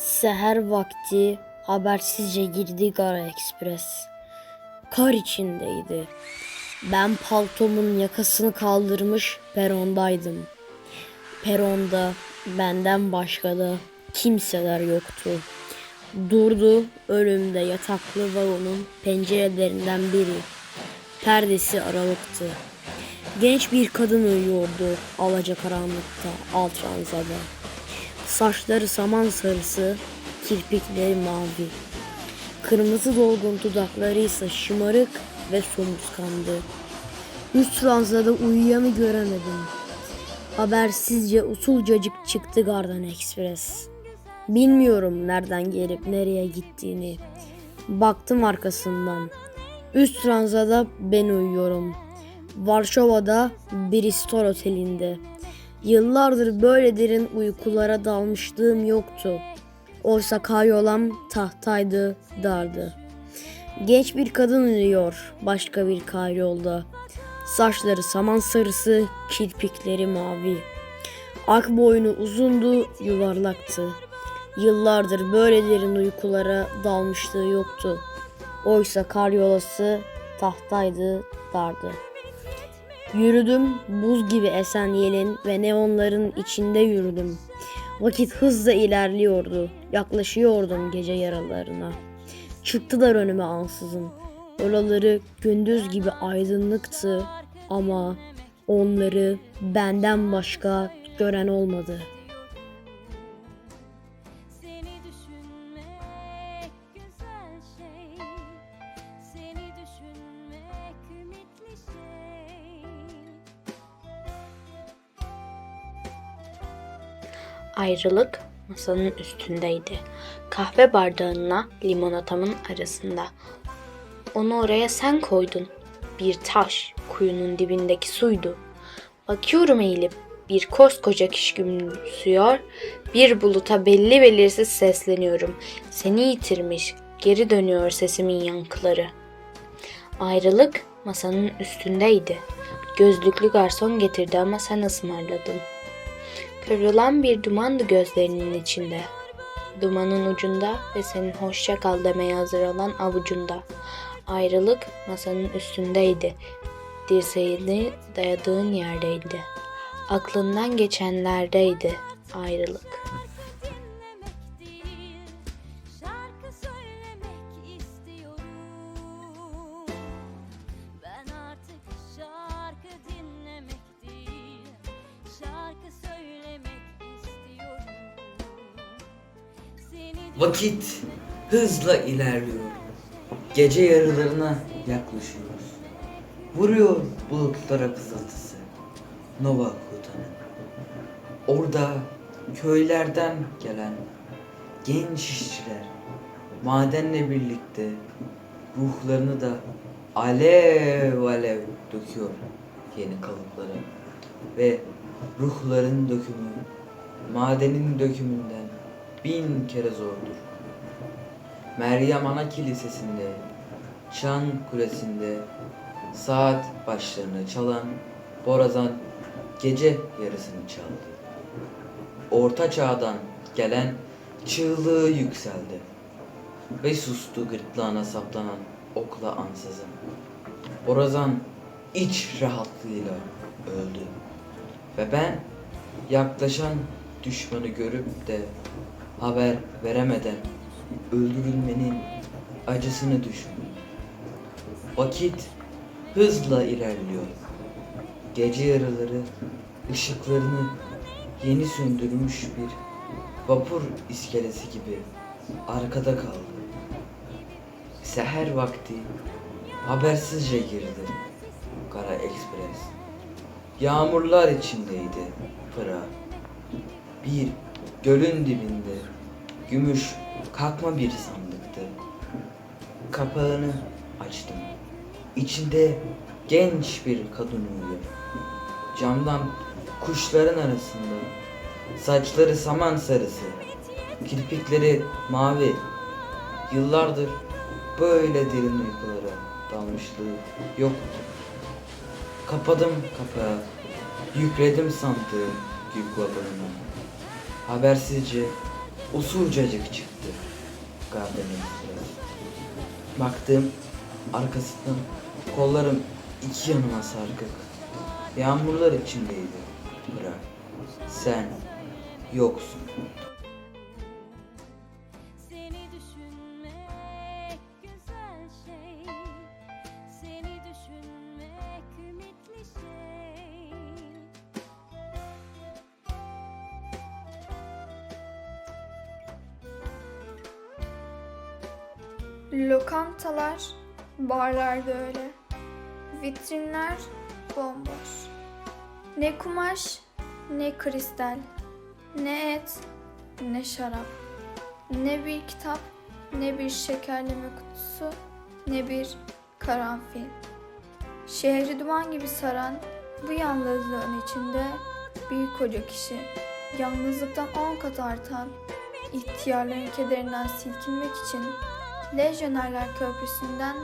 Seher vakti habersizce girdi Gara Ekspres. Kar içindeydi. Ben paltomun yakasını kaldırmış perondaydım. Peronda benden başka da kimseler yoktu. Durdu önümde yataklı vagonun pencerelerinden biri. Perdesi aralıktı. Genç bir kadın uyuyordu alacakaranlıkta alt ranzada. Saçları saman sarısı, kirpikleri mavi. Kırmızı dolgun dudakları ise şımarık ve somurtkandı. Üst ranzada uyuyanı göremedim. Habersizce usulcacık çıktı Garden Express. Bilmiyorum nereden gelip nereye gittiğini. Baktım arkasından. Üst ranzada ben uyuyorum. Varşova'da Bristol Oteli'nde. Yıllardır böyle derin uykulara dalmışlığım yoktu. Oysa karyolam tahtaydı, dardı. Genç bir kadın uyuyor başka bir karyolda. Saçları saman sarısı, kirpikleri mavi. Ak boynu uzundu, yuvarlaktı. Yıllardır böyle derin uykulara dalmışlığı yoktu. Oysa karyolası tahtaydı, dardı. Yürüdüm buz gibi esen yelin ve neonların içinde yürüdüm. Vakit hızla ilerliyordu. Yaklaşıyordum gece yaralarına. Çıktılar önüme ansızın. Oraları gündüz gibi aydınlıktı ama onları benden başka gören olmadı. Ayrılık masanın üstündeydi. Kahve bardağınla limonatamın arasında. Onu oraya sen koydun. Bir taş kuyunun dibindeki suydu. Bakıyorum eğilip bir koskoca kişi gülümsüyor. Bir buluta belli belirsiz sesleniyorum. Seni yitirmiş. Geri dönüyor sesimin yankıları. Ayrılık masanın üstündeydi. Gözlüklü garson getirdi ama sen ısmarladın. Kıvrılan bir dumandı gözlerinin içinde. Dumanın ucunda ve senin hoşça kal demeye hazır olan avucunda. Ayrılık masanın üstündeydi. Dirseğini dayadığın yerdeydi. Aklından geçenlerdeydi ayrılık. Vakit hızla ilerliyor. Gece yarılarına yaklaşıyoruz. Vuruyor bulutlara fısıltısı. Nova Kuta'nın. Orada köylerden gelen genç işçiler madenle birlikte ruhlarını da alev alev döküyor yeni kalıplara. Ve ruhların dökümü madenin dökümünden bin kere zordur. Meryem Ana Kilisesi'nde, Çan Kulesi'nde saat başlarını çalan Borazan gece yarısını çaldı. Orta çağdan gelen çığlığı yükseldi ve sustu gırtlağına saplanan okla ansızın. Borazan iç rahatlığıyla öldü ve ben yaklaşan düşmanı görüp de haber veremeden öldürülmenin acısını düşündüm. Vakit hızla ilerliyor. Gece yarıları ışıklarını yeni söndürmüş bir vapur iskelesi gibi arkada kaldı. Seher vakti habersizce girdi Kara Ekspres. Yağmurlar içindeydi Pıra. Bir gölün dibinde gümüş kalkma bir sandıktı. Kapağını açtım. İçinde genç bir kadın uyuyor. Camdan kuşların arasında saçları saman sarısı, kirpikleri mavi. Yıllardır böyle derin uykulara dalmışlığı yoktu. Kapadım kapağı, yükledim sandığı yük vagonuna. Habersizce usulcacık çıktı Garden Express. Baktım arkasından kollarım iki yanıma sarkık. Yağmurlar içindeydi. Bırak. Sen yoksun. Lokantalar, barlar da öyle. Vitrinler bomboş. Ne kumaş, ne kristal, ne et, ne şarap. Ne bir kitap, ne bir şekerleme kutusu, ne bir karanfil. Şehri duman gibi saran bu yalnızlığın içinde bir koca kişi, yalnızlıktan on kat artan, ihtiyarların kederinden silkinmek için Lejyonerler Köprüsü'nden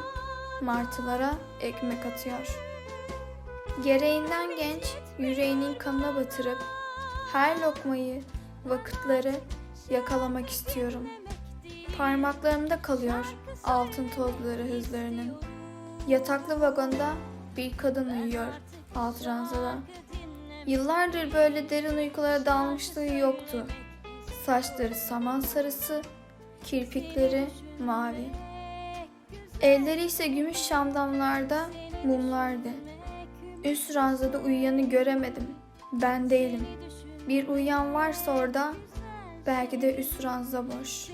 martılara ekmek atıyor. Gereğinden genç, yüreğinin kanına batırıp her lokmayı, vakıtları yakalamak istiyorum. Parmaklarımda kalıyor altın tozları hızlarının. Yataklı vagonda bir kadın uyuyor alt ranzada. Yıllardır böyle derin uykulara dalmışlığı yoktu. Saçları saman sarısı, kirpikleri mavi. Elleri ise gümüş şamdanlarda mumlardı. Üst ranzada uyuyanı göremedim. Ben değilim. Bir uyuyan varsa orada belki de üst ranza boş.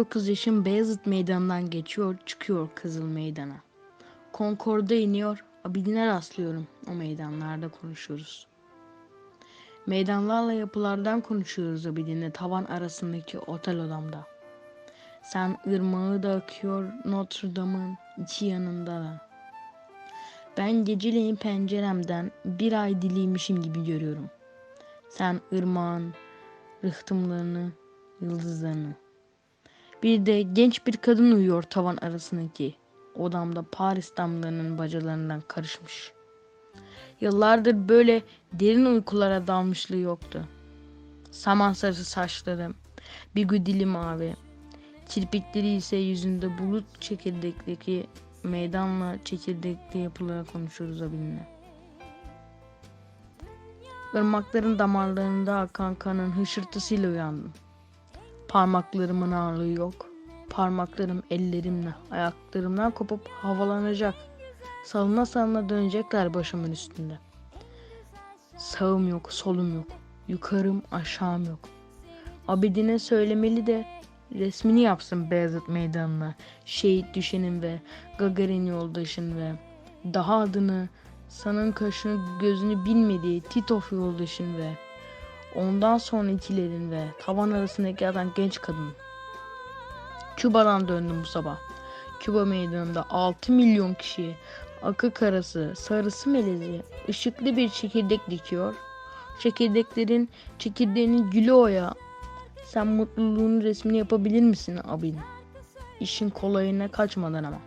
19 yaşım Beyazıt Meydanı'ndan geçiyor, çıkıyor Kızıl Meydan'a. Concord'a iniyor, Abidin'e rastlıyorum. O meydanlarda konuşuyoruz. Meydanlarla yapılardan konuşuyoruz Abidin'le tavan arasındaki otel odamda. Sen ırmağı da akıyor Notre Dame'ın iki yanında da. Ben geceleyin penceremden bir ay diliymişim gibi görüyorum. Sen ırmağın rıhtımlarını, yıldızlarını. Bir de genç bir kadın uyuyor tavan arasındaki odamda Paris damlarının bacalarından karışmış. Yıllardır böyle derin uykulara dalmışlığı yoktu. Saman sarısı saçları, bir güdili mavi, kirpikleri ise yüzünde bulut çekirdekteki meydanla çekirdekli yapılara konuşuyoruz abinle. Irmakların damarlarında akan kanın hışırtısıyla uyandım. Parmaklarımın ağırlığı yok. Parmaklarım ellerimle, ayaklarımdan kopup havalanacak. Salına salına dönecekler başımın üstünde. Sağım yok, solum yok. Yukarım, aşağım yok. Abidine söylemeli de resmini yapsın Beyazıt Meydanı'na. Şehit düşenin ve Gagarin yoldaşın ve daha adını, sanın kaşını gözünü bilmediği Titov yoldaşın ve Ondan sonrakilerin ve tavan arasındaki adam genç kadın. Küba'dan döndüm bu sabah. Küba meydanında 6 milyon kişi akı karası, sarısı melezi, ışıklı bir çekirdek dikiyor. Çekirdeklerin çekirdeğinin gülü oya. Sen mutluluğun resmini yapabilir misin abin? İşin kolayına kaçmadan ama.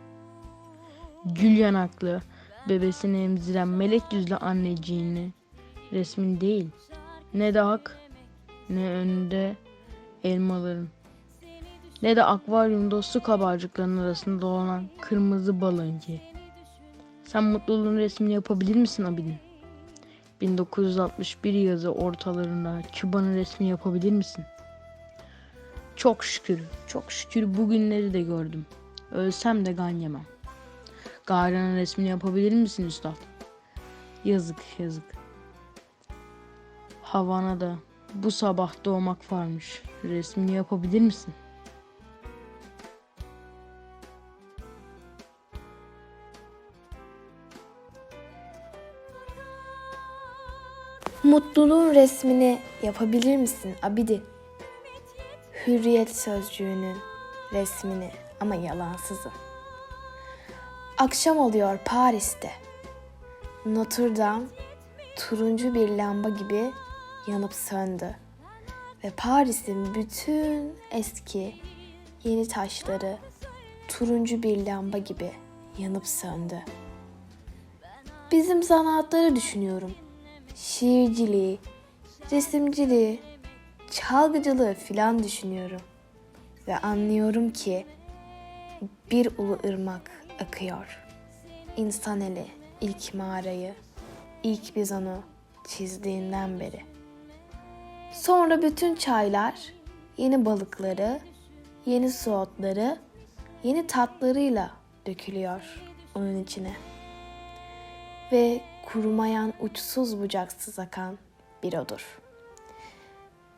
Gül yanaklı, bebesini emziren melek yüzlü anneciğini resmin değil ne de hak, ne önünde elmaların, ne de akvaryumda su kabarcıklarının arasında dolanan kırmızı balınki. Sen mutluluğun resmini yapabilir misin abinin? 1961 yazı ortalarında Küba'nın resmini yapabilir misin? Çok şükür, çok şükür bugünleri de gördüm. Ölsem de gan yemem. Gayra'nın resmini yapabilir misin üstad? Yazık, yazık. Havana'da bu sabah doğmak varmış. Resmini yapabilir misin? Mutluluğun resmini yapabilir misin Abidi? Hürriyet sözcüğünün resmini ama yalansızı. Akşam oluyor Paris'te. Notre Dame turuncu bir lamba gibi yanıp söndü. Ve Paris'in bütün eski yeni taşları turuncu bir lamba gibi yanıp söndü. Bizim sanatları düşünüyorum. Şiirciliği, resimciliği, çalgıcılığı filan düşünüyorum. Ve anlıyorum ki bir ulu ırmak akıyor. İnsan eli ilk mağarayı, ilk biz onu çizdiğinden beri. Sonra bütün çaylar, yeni balıkları, yeni su otları, yeni tatlarıyla dökülüyor onun içine. Ve kurumayan uçsuz bucaksız akan bir odur.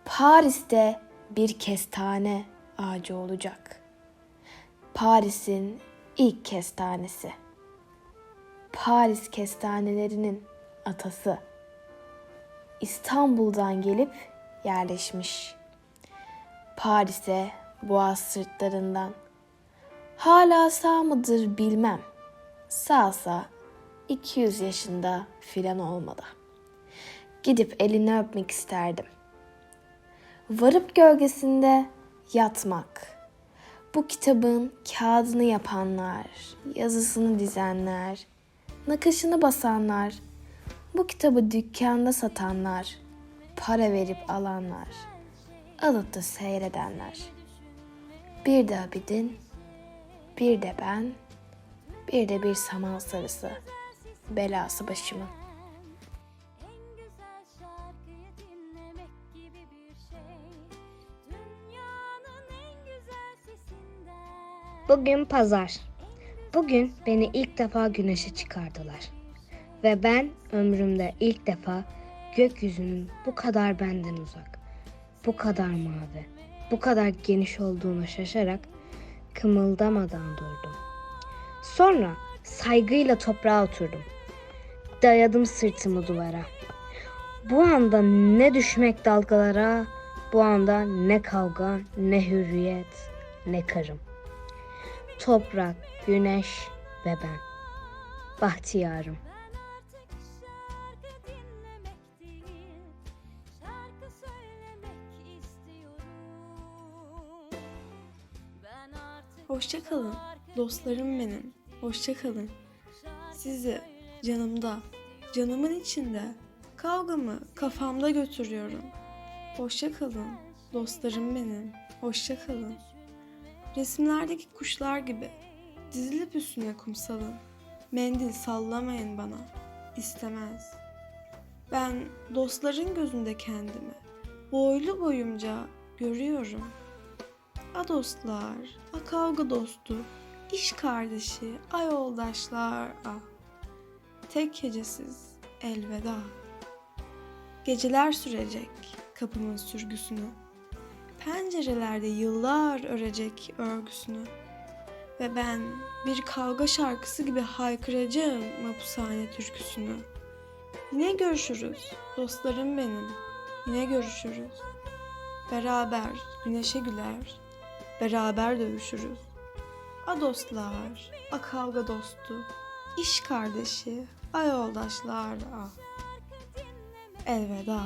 Paris'te bir kestane ağacı olacak. Paris'in ilk kestanesi. Paris kestanelerinin atası. İstanbul'dan gelip yerleşmiş. Paris'e boğaz sırtlarından. Hala sağ mıdır bilmem. Sağsa 200 yaşında filan olmadı. Gidip elini öpmek isterdim. Varıp gölgesinde yatmak. Bu kitabın kağıdını yapanlar, yazısını dizenler, nakışını basanlar, bu kitabı dükkanda satanlar, para verip alanlar, alıp da seyredenler. Bir de Abidin, bir de ben, bir de bir saman sarısı, belası başımın. Bugün pazar. Bugün beni ilk defa güneşe çıkardılar. Ve ben ömrümde ilk defa gökyüzünün bu kadar benden uzak, bu kadar mavi, bu kadar geniş olduğuna şaşarak kımıldamadan durdum. Sonra saygıyla toprağa oturdum. Dayadım sırtımı duvara. Bu anda ne düşmek dalgalara, bu anda ne kavga, ne hürriyet, ne karım. Toprak, güneş ve ben. Bahtiyarım. Hoşça kalın dostlarım benim. Hoşça kalın. Sizi canımda, canımın içinde, kavgamı kafamda götürüyorum. Hoşça kalın dostlarım benim. Hoşça kalın. Resimlerdeki kuşlar gibi dizilip üstüne kumsalın. Mendil sallamayın bana. istemez. Ben dostların gözünde kendimi boylu boyumca görüyorum. A dostlar, a kavga dostu, iş kardeşi, a yoldaşlar, a. Tek hecesiz elveda. Geceler sürecek kapımın sürgüsünü. Pencerelerde yıllar örecek örgüsünü. Ve ben bir kavga şarkısı gibi haykıracağım mapushane türküsünü. Yine görüşürüz dostlarım benim. Yine görüşürüz. Beraber güneşe güler, beraber dövüşürüz. A dostlar, a kavga dostu, iş kardeşi, a yoldaşlar, a. Elveda.